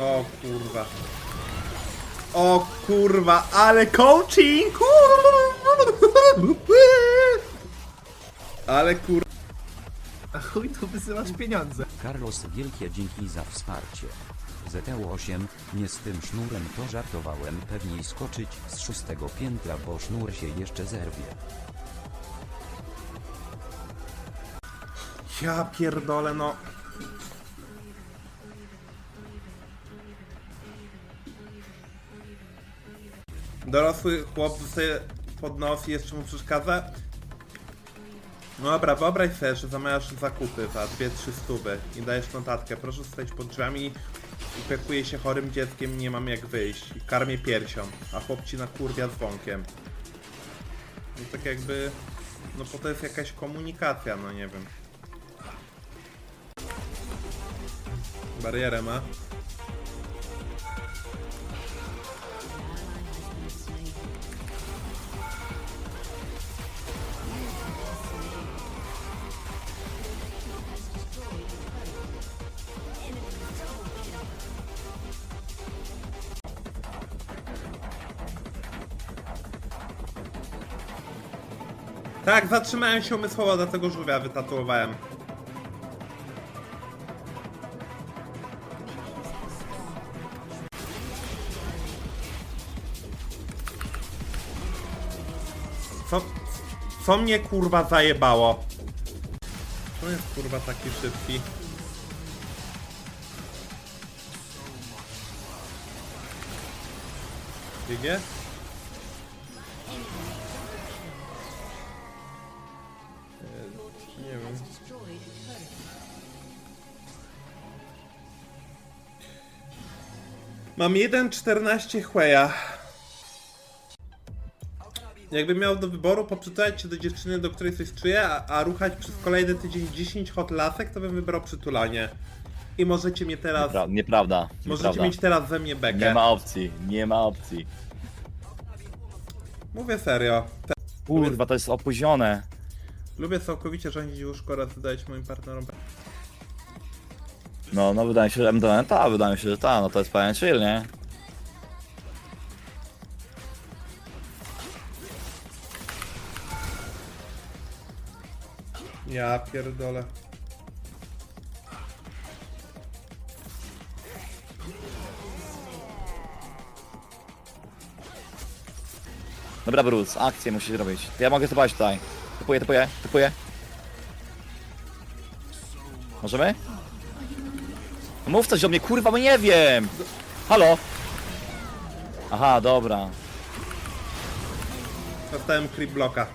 O kurwa. O kurwa, ale coaching! Ale kur... A chuj tu wysyłasz pieniądze. Carlos, wielkie dzięki za wsparcie. ZTU8, nie z tym sznurem to żartowałem, pewniej skoczyć z szóstego piętra, bo sznur się jeszcze zerwie. Ja pierdolę, no. Dorosły chłop sobie pod nos i jeszcze mu przeszkadza? No dobra, wyobraź sobie, że zamawiasz zakupy za 2-3 stówy i dajesz notatkę. Proszę stać pod drzwiami, opiekuję się chorym dzieckiem, nie mam jak wyjść. I karmię piersią, a chłop ci nakurwia dzwonkiem. No tak jakby... No bo to jest jakaś komunikacja, no nie wiem. Barierę ma. Tak, zatrzymałem się umysłowo, dlatego żółwia wytatuowałem. Co, co mnie kurwa zajebało? To jest kurwa taki szybki. GG? Nie wiem. Mam 1.14 chweja. Jakbym miał do wyboru poprzyczać się do dziewczyny, do której coś czuję, a, a ruchać przez kolejny tydzień 10 hot lasek, to bym wybrał przytulanie. I możecie mnie teraz... Pra- nieprawda. Możecie nieprawda. mieć teraz ze mnie bekę. Nie ma opcji, nie ma opcji. Mówię serio. Te... Kurwa, to jest opóźnione. Lubię całkowicie rządzić łóżko oraz wydawać moim partnerom No, no wydaje się, że MDN, ta, wydaje mi się, że ta, no to jest pewien chill, nie? Ja pierdolę. Dobra, Bruce, akcję musisz robić. Ja mogę typować tutaj. Typuję, typuję, typuję. Możemy? No mów coś do mnie, kurwa, bo nie wiem! Halo? Aha, dobra. Dostałem clip bloka.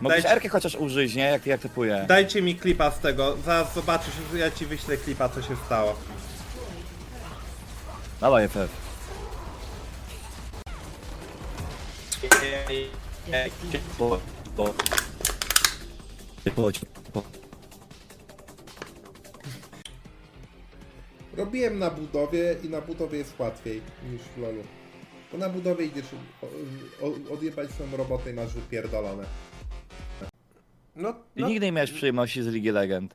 Mogłeś Daj- Erkę chociaż użyć, nie? Jak, jak typuję. Dajcie mi klipa z tego. Zaraz zobaczysz, ja ci wyślę klipa, co się stało. Dawaj, FF. Robiłem na budowie i na budowie jest łatwiej niż w LoLu. Bo na budowie idziesz o, o, odjebać swoją robotę i masz wypierdolone. No, no nigdy nie miałeś przyjemności z Ligi Legend.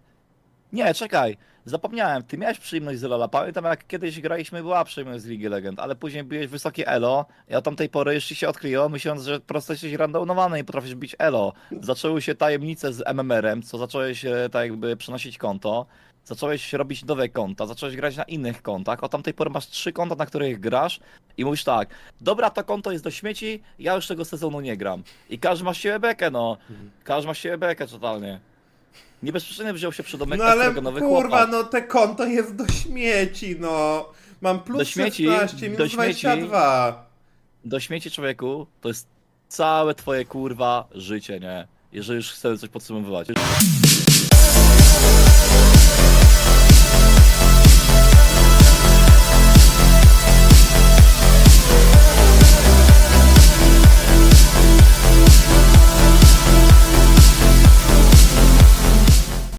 Nie, czekaj, zapomniałem, ty miałeś przyjemność z Lola. Pamiętam jak kiedyś graliśmy, była przyjemność z Ligi Legend, ale później byłeś wysokie elo i od tamtej pory ci się odkryło, myśląc, że po prostu jesteś randomowany i potrafisz bić elo. Zaczęły się tajemnice z MMR-em, co zacząłeś e, tak jakby przenosić konto. Zacząłeś robić nowe konta, zacząłeś grać na innych kontach. Od tamtej pory masz trzy konta, na których grasz i mówisz tak, dobra, to konto jest do śmieci, ja już tego sezonu nie gram. I każdy ma siebie bekę, no. Każdy ma siebie bekę totalnie. Nie bez przyczyny wziął się przy domek No ale kurwa, no te konto jest do śmieci, no. Mam plus Do śmieci, 16, minus do śmieci. 22. Do śmieci człowieku to jest całe twoje kurwa życie, nie? Jeżeli już chcemy coś podsumowywać.